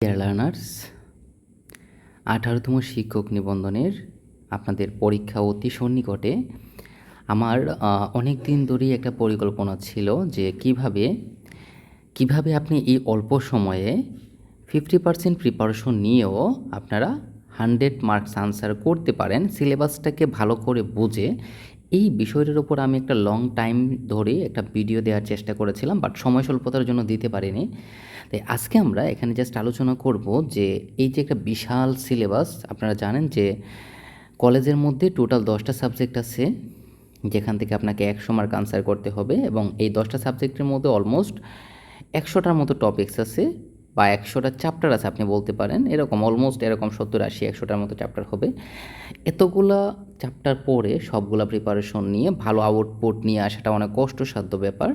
Dear learners আঠারোতম শিক্ষক নিবন্ধনের আপনাদের পরীক্ষা অতি সন্নিকটে আমার অনেক দিন ধরেই একটা পরিকল্পনা ছিল যে কীভাবে কীভাবে আপনি এই অল্প সময়ে ফিফটি পার্সেন্ট প্রিপারেশন নিয়েও আপনারা হান্ড্রেড মার্কস আনসার করতে পারেন সিলেবাসটাকে ভালো করে বুঝে এই বিষয়টার উপর আমি একটা লং টাইম ধরে একটা ভিডিও দেওয়ার চেষ্টা করেছিলাম বাট সময় স্বল্পতার জন্য দিতে পারিনি। তাই আজকে আমরা এখানে জাস্ট আলোচনা করব যে এই যে একটা বিশাল সিলেবাস আপনারা জানেন যে কলেজের মধ্যে টোটাল দশটা সাবজেক্ট আছে, যেখান থেকে আপনাকে একশো মার্ক আনসার করতে হবে এবং এই দশটা সাবজেক্টের মধ্যে অলমোস্ট একশোটার মতো টপিকস আছে। বা একশোটা চ্যাপ্টার আছে আপনি বলতে পারেন। এরকম অলমোস্ট এরকম সত্তর আশি, একশোটার মতো চ্যাপ্টার হবে। এতগুলা চ্যাপ্টার পড়ে সবগুলা প্রিপারেশন নিয়ে ভালো আউটপুট নিয়ে আসাটা অনেক কষ্টসাধ্য ব্যাপার।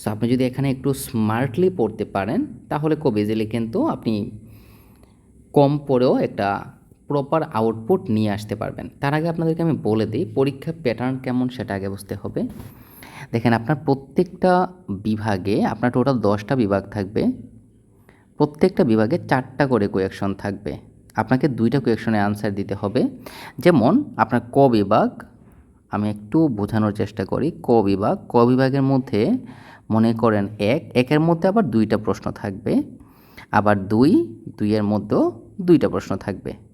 সো আপনি যদি এখানে একটু স্মার্টলি পড়তে পারেন, তাহলে খুব ইজিলি কিন্তু আপনি কম পড়েও একটা প্রপার আউটপুট নিয়ে আসতে পারবেন। তার আগে আপনাদেরকে আমি বলে দিই, পরীক্ষার প্যাটার্ন কেমন সেটা আগে বুঝতে হবে। দেখেন, আপনার প্রত্যেকটা বিভাগে, আপনার টোটাল দশটা বিভাগ থাকবে। প্রত্যেকটা বিভাগে চারটা করে কোয়েকশন থাকবে। আপনাকে দুইটা কোয়েকশনে আনসার দিতে হবে। যেমন, আপনার ক বিভাগ, আমি একটু বোঝানোর চেষ্টা করি। ক বিভাগ, ক বিভাগের মধ্যে মনে করেন এক, একের মধ্যে আবার দুইটা প্রশ্ন থাকবে। আবার দুই, দুইয়ের মধ্যেও দুইটা প্রশ্ন থাকবে।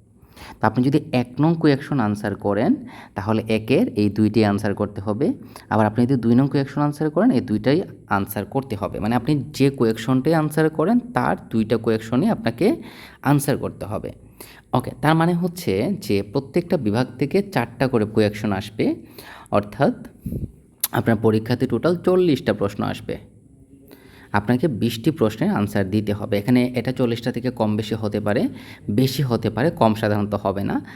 তো আপনি যদি এক নং কোয়েকশন আনসার করেন, তাহলে একের এই দুইটি আনসার করতে হবে। আবার আপনি যদি দুই নং কোয়েকশন আনসার করেন, এই দুইটাই আনসার করতে হবে। মানে আপনি যে কোয়েকশনটাই আনসার করেন, তার দুইটা কোয়েকশনই আপনাকে আনসার করতে হবে। ওকে, তার মানে হচ্ছে যে প্রত্যেকটা বিভাগ থেকে চারটা করে কোয়েকশন আসবে। অর্থাৎ আপনার পরীক্ষাতে টোটাল চল্লিশটা প্রশ্ন আসবে। আপনাকে বিশটি প্রশ্নের আনসার দিতে হবে। এখানে এটা চল্লিশটা থেকে কম বেশি হতে পারে, বেশি হতে পারে, কম সাধারণত হবে না।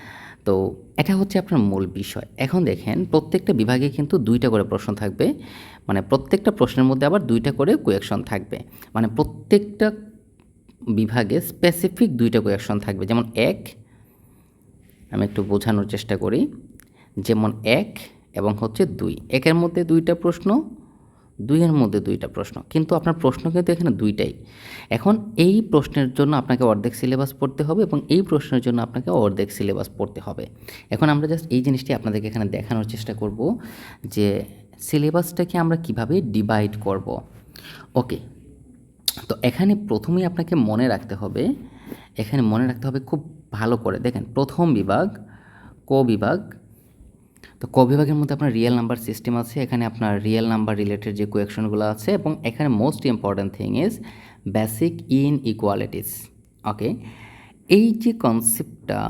তো এটা হচ্ছে আপনার মূল বিষয়। এখন দেখেন, প্রত্যেকটা বিভাগে কিন্তু দুইটা করে প্রশ্ন থাকবে। মানে প্রত্যেকটা প্রশ্নের মধ্যে আবার দুইটা করে কোয়েকশন থাকবে। মানে প্রত্যেকটা বিভাগে স্পেসিফিক দুইটা কোয়েকশন থাকবে। যেমন এক, আমি একটু বোঝানোর চেষ্টা করি। যেমন এক এবং হচ্ছে দুই। একের মধ্যে দুইটা প্রশ্ন দুইয়ের মধ্যে দুইটা প্রশ্ন। কিন্তু আপনার প্রশ্ন কিন্তু এখানে দুইটাই। এখন এই প্রশ্নের জন্য আপনাকে অর্ধেক সিলেবাস পড়তে হবে এবং এই প্রশ্নের জন্য আপনাকে অর্ধেক সিলেবাস পড়তে হবে। এখন আমরা জাস্ট এই জিনিসটি আপনাদেরকে এখানে দেখানোর চেষ্টা করব যে সিলেবাসটাকে আমরা কীভাবে ডিভাইড করব। ওকে তো এখানে প্রথমেই আপনাকে মনে রাখতে হবে, এখানে মনে রাখতে হবে খুব ভালো করে। দেখেন, প্রথম বিভাগ, ক বিভাগ তো ক বিভাগের মধ্যে আপনার রিয়েল নাম্বার সিস্টেম আছে, এখানে আপনার রিয়েল নাম্বার রিলেটেড যে কোয়েকশনগুলো আছে এবং এখানে most important thing is basic inequalities okay এই যে কনসেপ্টটা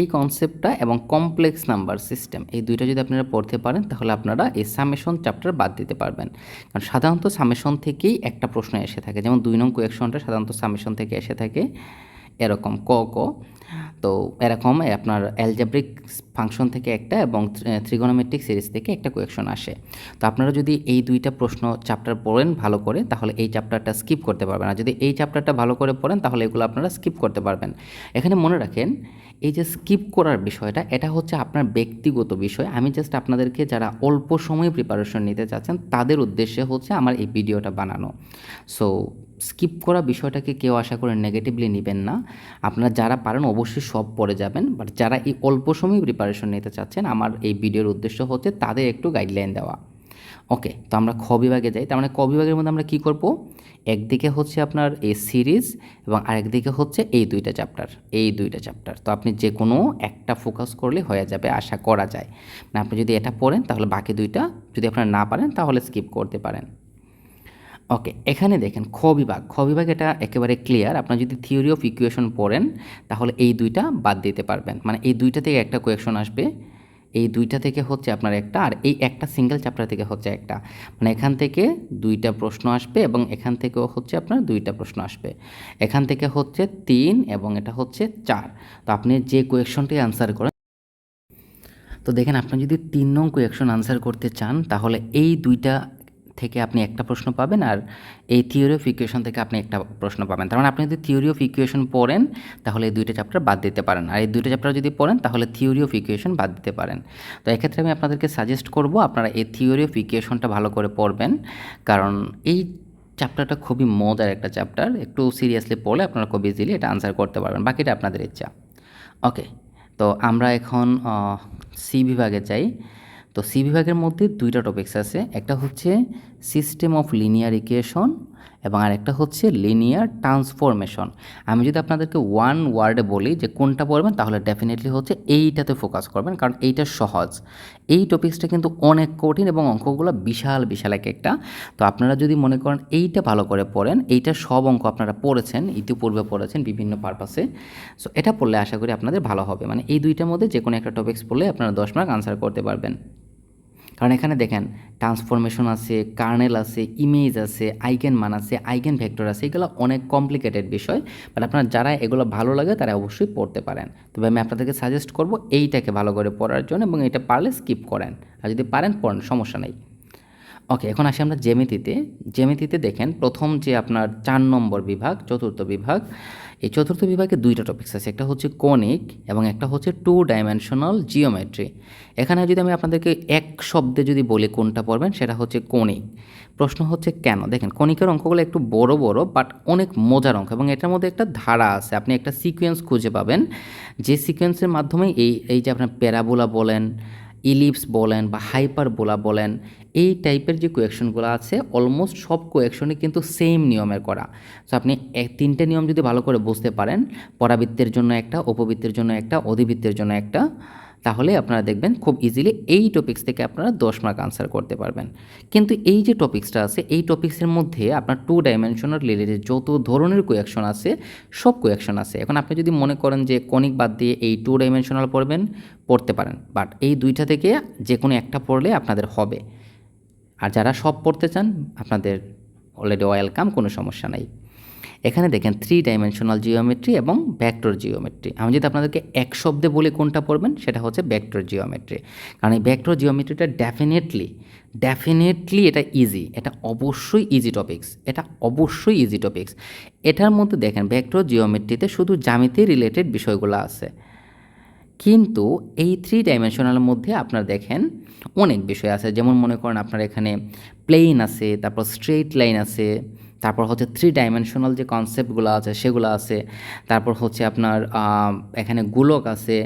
এই কনসেপ্টটা এবং কমপ্লেক্স নাম্বার সিস্টেম এই দুইটা যদি আপনারা পড়তে পারেন, তাহলে আপনারা এই সামেশন চ্যাপ্টার বাদ দিতে পারবেন। কারণ সাধারণত সামেশন থেকেই একটা প্রশ্ন এসে থাকে। যেমন দুই নং কোয়েকশনটা সাধারণত সামেশন থেকে এসে থাকে। এরকম ক ক। তো এরকম আপনার অ্যালজাব্রিক ফাংশন থেকে একটা এবং ত্রিগোনোমেট্রিক সিরিজ থেকে একটা কোয়েকশন আসে। তো আপনারা যদি এই দুইটা প্রশ্ন চ্যাপ্টার পড়েন ভালো করে, তাহলে এই চ্যাপ্টারটা স্কিপ করতে পারবেন। আর যদি এই চ্যাপ্টারটা ভালো করে পড়েন, তাহলে এগুলো আপনারা স্কিপ করতে পারবেন। এখানে মনে রাখেন, এই যে স্কিপ করার বিষয়টা, এটা হচ্ছে আপনার ব্যক্তিগত বিষয়। আমি জাস্ট আপনাদেরকে যারা অল্প সময়ে প্রিপারেশন নিতে চাচ্ছেন, তাদের উদ্দেশ্যে হচ্ছে আমার এই ভিডিওটা বানানো। সো স্কিপ করা বিষয়টাকে কেউ আশা করে নেগেটিভলি নেবেন না। আপনারা যারা পারেন অবশ্যই সব পড়ে যাবেন। বাট যারা এই অল্প সময় প্রিপারেশন নিতে চাচ্ছেন, আমার এই ভিডিওর উদ্দেশ্য হচ্ছে তাদের একটু গাইডলাইন দেওয়া। ওকে তো আমরা খ বিভাগে যাই। তার মানে ক বিভাগের মধ্যে আমরা কী করব? একদিকে হচ্ছে আপনার এই সিরিজ এবং আরেকদিকে হচ্ছে এই দুইটা চ্যাপ্টার এই দুইটা চ্যাপ্টার তো আপনি যে কোনো একটা ফোকাস করলে হয়ে যাবে, আশা করা যায়। মানে আপনি যদি এটা পড়েন, তাহলে বাকি দুইটা যদি আপনারা না পারেন, তাহলে স্কিপ করতে পারেন। ওকে এখানে দেখেন খ বিভাগ। খ বিভাগ এটা একেবারে ক্লিয়ার আপনার যদি থিওরি অফ ইকুয়েশন পড়েন, তাহলে এই দুইটা বাদ দিতে পারবেন। মানে এই দুইটা থেকে একটা কোয়েশন আসবে। এই দুইটা থেকে হচ্ছে আপনার একটা, আর এই একটা সিঙ্গেল চ্যাপ্টার থেকে হচ্ছে একটা। মানে এখান থেকে দুইটা প্রশ্ন আসবে এবং এখান থেকেও হচ্ছে আপনার দুইটা প্রশ্ন আসবে। এখান থেকে হচ্ছে তিন এবং এটা হচ্ছে চার। তো আপনি যে কোয়েশনটি আনসার করেন, তো দেখেন, আপনি যদি তিন নং কোয়েকশন আনসার করতে চান, তাহলে এই দুইটা থেকে আপনি একটা প্রশ্ন পাবেন আর এই থিওরি অফ ইকুয়েশন থেকে আপনি একটা প্রশ্ন পাবেন। তার মানে আপনি যদি থিওরি অফ ইকুয়েশন পড়েন, তাহলে এই দুইটা চ্যাপ্টার বাদ দিতে পারেন। আর এই দুইটা চ্যাপ্টার যদি পড়েন, তাহলে থিওরি অফ ইকুয়েশন বাদ দিতে পারেন। তো এক্ষেত্রে আমি আপনাদেরকে সাজেস্ট করব, আপনারা এই থিওরি অফ ইকুয়েশনটা ভালো করে পড়বেন। কারণ এই চ্যাপ্টারটা খুবই মজার একটা চ্যাপ্টার একটু সিরিয়াসলি পড়লে আপনারা খুব ইজিলি এটা আনসার করতে পারবেন। বাকিটা আপনাদের ইচ্ছা। ওকে তো আমরা এখন সি বিভাগে যাই। তো সি বিভাগের মধ্যে দুইটা টপিকস আছে, একটা হচ্ছে সিস্টেম অফ লিনিয়ার ইকুয়েশন এবং আরেকটা হচ্ছে লিনিয়ার ট্রান্সফরমেশন আমি যদি আপনাদেরকে ওয়ান ওয়ার্ডে বলি যে কোনটা পড়বেন, তাহলে ডেফিনেটলি হচ্ছে এইটাতে ফোকাস করবেন, কারণ এইটা সহজ। এই টপিক্সটা কিন্তু অনেক কঠিন এবং অঙ্কগুলো বিশাল বিশাল এক একটা। তো আপনারা যদি মনে করেন এইটা ভালো করে পড়েন, এইটা সব অঙ্ক আপনারা পড়েছেন, ইতিপূর্বে পড়েছেন বিভিন্ন পারপাসে সো এটা পড়লে আশা করি আপনাদের ভালো হবে। মানে এই দুইটার মধ্যে যে কোনো একটা টপিক্স পড়লে আপনারা দশ মার্ক আনসার করতে পারবেন। কারণ এখানে দেখেন ট্রান্সফরমেশন আছে কার্নেল আছে ইমেজ আছে আইকেন মান আছে আইকেন ভেক্টর আছে, এগুলো অনেক কমপ্লিকেটেড বিষয় বাট আপনার যারা এগুলো ভালো লাগে তারা অবশ্যই পড়তে পারেন। তবে আমি আপনাদেরকে সাজেস্ট করব, এইটাকে ভালো করে পড়ার জন্য এবং এটা পারলে স্কিপ করেন। আর যদি পারেন, পড়েন, সমস্যা নেই। ওকে এখন আসি আমরা জেমিতিতে জেমিতিতে দেখেন প্রথম যে আপনার চার নম্বর বিভাগ, চতুর্থ বিভাগ, এই চতুর্থ বিভাগে দুইটা টপিকস আছে। একটা হচ্ছে কোনিক এবং একটা হচ্ছে টু ডাইমেনশনাল জিওমেট্রি এখানে যদি আমি আপনাদেরকে এক শব্দে যদি বলি কোনটা পড়বেন, সেটা হচ্ছে কোনিক। প্রশ্ন হচ্ছে কেন? দেখেন কণিকের অঙ্কগুলো একটু বড় বড় বাট অনেক মজার অঙ্ক এবং এটার মধ্যে একটা ধারা আছে। আপনি একটা সিকোয়েন্স খুঁজে পাবেন। যে সিকোয়েন্সের মাধ্যমে এই এই যে আপনার প্যারাবোলা বলেন ইলিপস বলেন বা হাইপার বোলা বলেন, এই টাইপের যে কোয়েকশনগুলো আছে অলমোস্ট সব কোয়েকশনই কিন্তু সেম নিয়মের করা। সো আপনি এক, তিনটে নিয়ম যদি ভালো করে বুঝতে পারেন, পরাবৃত্তের জন্য একটা উপবৃত্তের জন্য একটা, অধিবৃত্তের জন্য একটা তাহলে আপনারা দেখবেন খুব ইজিলি এই টপিক্স থেকে আপনারা দশ মার্ক আনসার করতে পারবেন। কিন্তু এই যে টপিক্সটা আছে, এই টপিক্সের মধ্যে আপনার টু ডাইমেনশনাল রিলেটেড যত ধরনের কোয়েকশন আছে, সব কোয়েকশন আছে। এখন আপনি যদি মনে করেন যে কনিক বাদ দিয়ে এই টু ডাইমেনশনাল পড়বেন, পড়তে পারেন। বাট এই দুইটা থেকে যে কোনো একটা পড়লে আপনাদের হবে। আর যারা সব পড়তে চান, আপনাদের অলরেডি ওয়েলকাম কোনো সমস্যা নাই। এখানে দেখেন থ্রি ডাইমেনশনাল জিওমেট্রি এবং ব্যাক্টর জিওমেট্রি আমি যদি আপনাদেরকে এক শব্দে বলে কোনটা পড়বেন, সেটা হচ্ছে ব্যাক্টর জিওমেট্রি কারণ এই ব্যাক্টর জিওমেট্রিটা ডেফিনেটলি ডেফিনেটলি এটা ইজি এটা অবশ্যই ইজি টপিক্স এটা অবশ্যই ইজি টপিক্স এটার মধ্যে দেখেন ব্যাক্টর জিওমেট্রিতে শুধু জ্যামিতি রিলেটেড বিষয়গুলো আছে। কিন্তু এই থ্রি ডাইমেনশনালের মধ্যে আপনার দেখেন অনেক বিষয় আছে। যেমন মনে করেন আপনার এখানে প্লেন আছে, তারপর স্ট্রেট লাইন আছে তারপর হচ্ছে থ্রি ডাইমেনশনাল যে কনসেপ্টগুলো আছে, সেগুলো আছে। তারপর হচ্ছে আপনার এখানে গোলক আছে।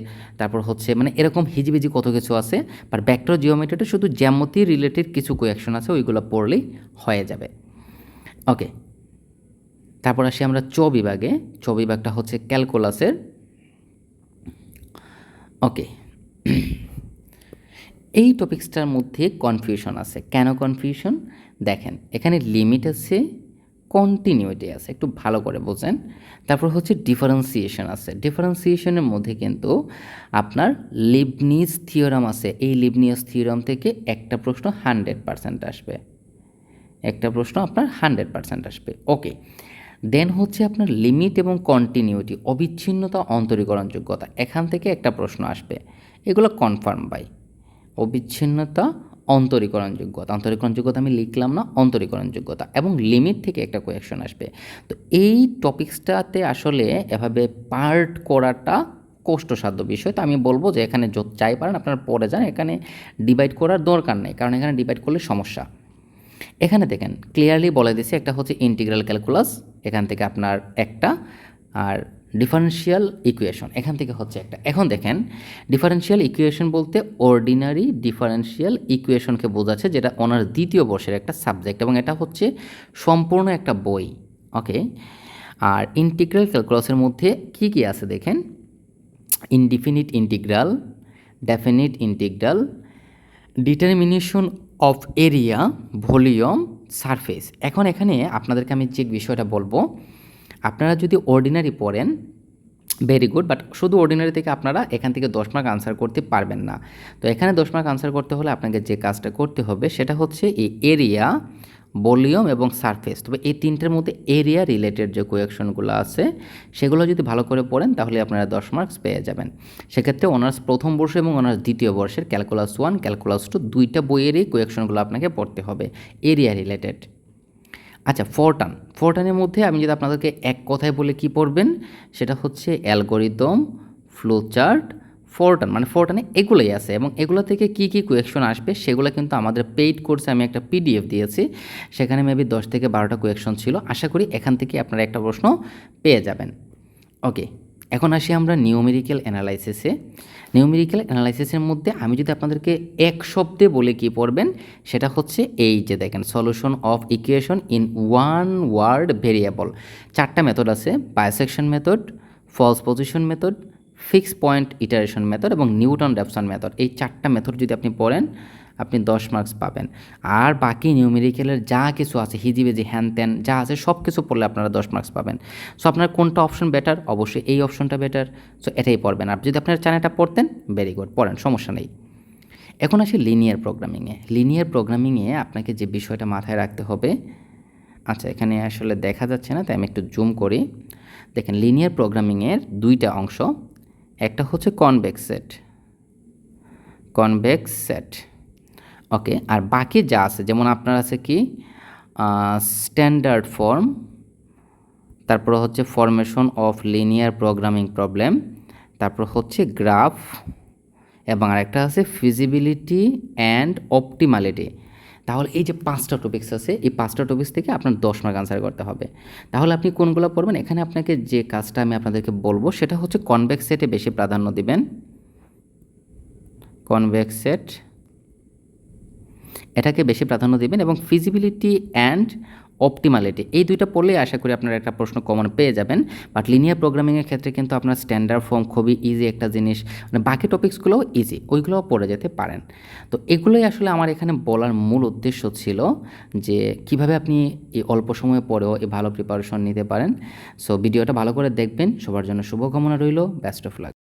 তারপর হচ্ছে মানে এরকম হিজিবিজি কত কিছু আছে। বাট ব্যাক্টর জিওমেট্রিটা শুধু জ্যামতি রিলেটেড কিছু কোয়েকশন আছে, ওইগুলো পড়লেই হয়ে যাবে। ওকে তারপর আসি আমরা চ বিভাগে। চ বিভাগটা হচ্ছে ক্যালকুলাসের ওকে এই টপিক্সটার মধ্যে কনফিউশন আছে। কেন কনফিউশন দেখেন, এখানে লিমিট আছে কন্টিনিউটি আছে, একটু ভালো করে বোঝেন। তারপর হচ্ছে ডিফারেন্সিয়েশন আছে। ডিফারেন্সিয়েশনের মধ্যে কিন্তু আপনার লিবনিস থিওরাম আছে। এই লিবনিয়াস থিওরাম থেকে একটা প্রশ্ন হান্ড্রেড পার্সেন্ট আসবে। একটা প্রশ্ন আপনার হান্ড্রেড পার্সেন্ট আসবে। ওকে দেন হচ্ছে আপনার লিমিট এবং কন্টিনিউটি অবিচ্ছিন্নতা, অন্তরীকরণযোগ্যতা। এখান থেকে একটা প্রশ্ন আসবে। এগুলো কনফার্ম বাই অবিচ্ছিন্নতা অন্তরীকরণযোগ্যতা। অন্তরীকরণযোগ্যতা আমি লিখলাম না, অন্তরীকরণযোগ্যতা। এবং লিমিট থেকে একটা কোয়েকশন আসবে। তো এই টপিক্সটাতে আসলে এভাবে পার্ট করাটা কষ্টসাধ্য বিষয়। তো আমি বলব যে এখানে চাই পারেন আপনারা পরে যান, এখানে ডিভাইড করার দরকার নেই। কারণ এখানে ডিভাইড করলে সমস্যা। এখানে দেখেন ক্লিয়ারলি বলে দিয়েছি একটা হচ্ছে ইন্টিগ্রাল ক্যালকুলাস এখান থেকে আপনার একটা, আর ডিফারেন্সিয়াল ইকুয়েশন এখান থেকে হচ্ছে একটা। এখন দেখেন ডিফারেন্সিয়াল ইকুয়েশন বলতে অর্ডিনারি ডিফারেন্সিয়াল ইকুয়েশনকে বোঝাচ্ছে, যেটা ওনার দ্বিতীয় বর্ষের একটা সাবজেক্ট এবং এটা হচ্ছে সম্পূর্ণ একটা বই। ওকে আর ইন্টিগ্রাল ক্যালকুলাসের মধ্যে কি কি আছে দেখেন? Indefinite integral definite integral determination of area volume surface এখন এখানে আপনাদেরকে আমি যে বিষয়টা বলব আপনারা যদি অর্ডিনারি পড়েন ভেরি গুড বাট শুধু অর্ডিনারি থেকে আপনারা এখান থেকে দশ মার্ক আনসার করতে পারবেন না। তো এখানে দশ মার্ক আনসার করতে হলে আপনাকে যে কাজটা করতে হবে, সেটা হচ্ছে এই এরিয়া ভলিউম এবং সারফেস তবে এই তিনটের মধ্যে এরিয়া রিলেটেড যে কোয়েকশনগুলো আছে, সেগুলো যদি ভালো করে পড়েন, তাহলে আপনারা দশ মার্কস পেয়ে যাবেন। সেক্ষেত্রে অনার্স প্রথম বর্ষ এবং অনার্স দ্বিতীয় বর্ষের ক্যালকুলাস ওয়ান ক্যালকুলাস টু দুইটা বইয়েরই কোয়েকশনগুলো আপনাকে পড়তে হবে এরিয়া রিলেটেড আচ্ছা ফোরটান ফোরটানের মধ্যে আমি যদি আপনাদেরকে এক কথায় বলে কি পড়বেন, সেটা হচ্ছে অ্যালগোরিদম ফ্লোচার্ট ফোরটান মানে ফোরটানে এগুলোই আছে এবং এগুলো থেকে কি কি কোয়েকশন আসবে, সেগুলো কিন্তু আমাদের পেইড কোর্সে আমি একটা পিডিএফ দিয়েছি। সেখানে মেবি দশ থেকে বারোটা কোয়েকশন ছিল। আশা করি এখান থেকে আপনারা একটা প্রশ্ন পেয়ে যাবেন। ওকে এখন আসি আমরা নিউমেরিক্যাল অ্যানালাইসিসে নিউমেরিক্যাল অ্যানালাইসিসের মধ্যে আমি যদি আপনাদেরকে এক শব্দে বলে কি পড়বেন, সেটা হচ্ছে এই যে দেখেন solution of equation in one word variable চারটা মেথড আছে bisection method false position method fix point iteration method এবং নিউটন রেপসন মেথড এই চারটা মেথড যদি আপনি পড়েন আপনি দশ মার্কস পাবেন। আর বাকি নিউমেরিক্যালের যা কিছু আছে হিজিবেজি হ্যান ত্যান যা আছে, সব কিছু পড়লে আপনারা দশ মার্কস পাবেন। সো আপনার কোনটা অপশন বেটার অবশ্যই এই অপশনটা বেটার সো এটাই পড়বেন। আর যদি আপনার চ্যানেলটা পড়তেন ভেরি গুড পড়েন, সমস্যা নেই। এখন আসি লিনিয়ার প্রোগ্রামিংয়ে লিনিয়ার প্রোগ্রামিংয়ে আপনাকে যে বিষয়টা মাথায় রাখতে হবে আচ্ছা এখানে আসলে দেখা যাচ্ছে না, তাই আমি একটু জুম করি। দেখেন লিনিয়ার প্রোগ্রামিংয়ের দুইটা অংশ, একটা হচ্ছে convex set convex set okay, আর বাকি যা আছে, যেমন আপনার আছে কি স্ট্যান্ডার্ড ফর্ম তারপর হচ্ছে formation of linear programming problem তারপর হচ্ছে গ্রাফ এবং আরেকটা আছে ফিজিবিলিটি অ্যান্ড অপটিমালিটি তাহলে এই যে পাঁচটা টপিক্স আছে, এই পাঁচটা টপিক্স থেকে আপনার দশ মার্ক আনসার করতে হবে। তাহলে আপনি কোনগুলো পড়বেন? এখানে আপনাকে যে কাজটা আমি আপনাদেরকে বলব, সেটা হচ্ছে কনভেক্স সেটে বেশি প্রাধান্য দিবেন। কনভেক্স সেট এটাকে বেশি প্রাধান্য দিবেন এবং ফিজিবিলিটি অ্যান্ড অপটিমালিটি এই দুইটা পড়লেই আশা করি আপনারা একটা প্রশ্ন কমন পেয়ে যাবেন। বাট লিনিয়ার প্রোগ্রামিংয়ের ক্ষেত্রে কিন্তু আপনার স্ট্যান্ডার্ড ফর্ম খুবই ইজি একটা জিনিস। মানে বাকি টপিক্সগুলোও ইজি ওইগুলোও পড়ে যেতে পারেন। তো এগুলোই আসলে আমার এখানে বলার মূল উদ্দেশ্য ছিল যে কীভাবে আপনি এই অল্প সময়ে পরেও এই ভালো প্রিপারেশন নিতে পারেন। সো ভিডিওটা ভালো করে দেখবেন। সবার জন্য শুভকামনা রইল। Best of luck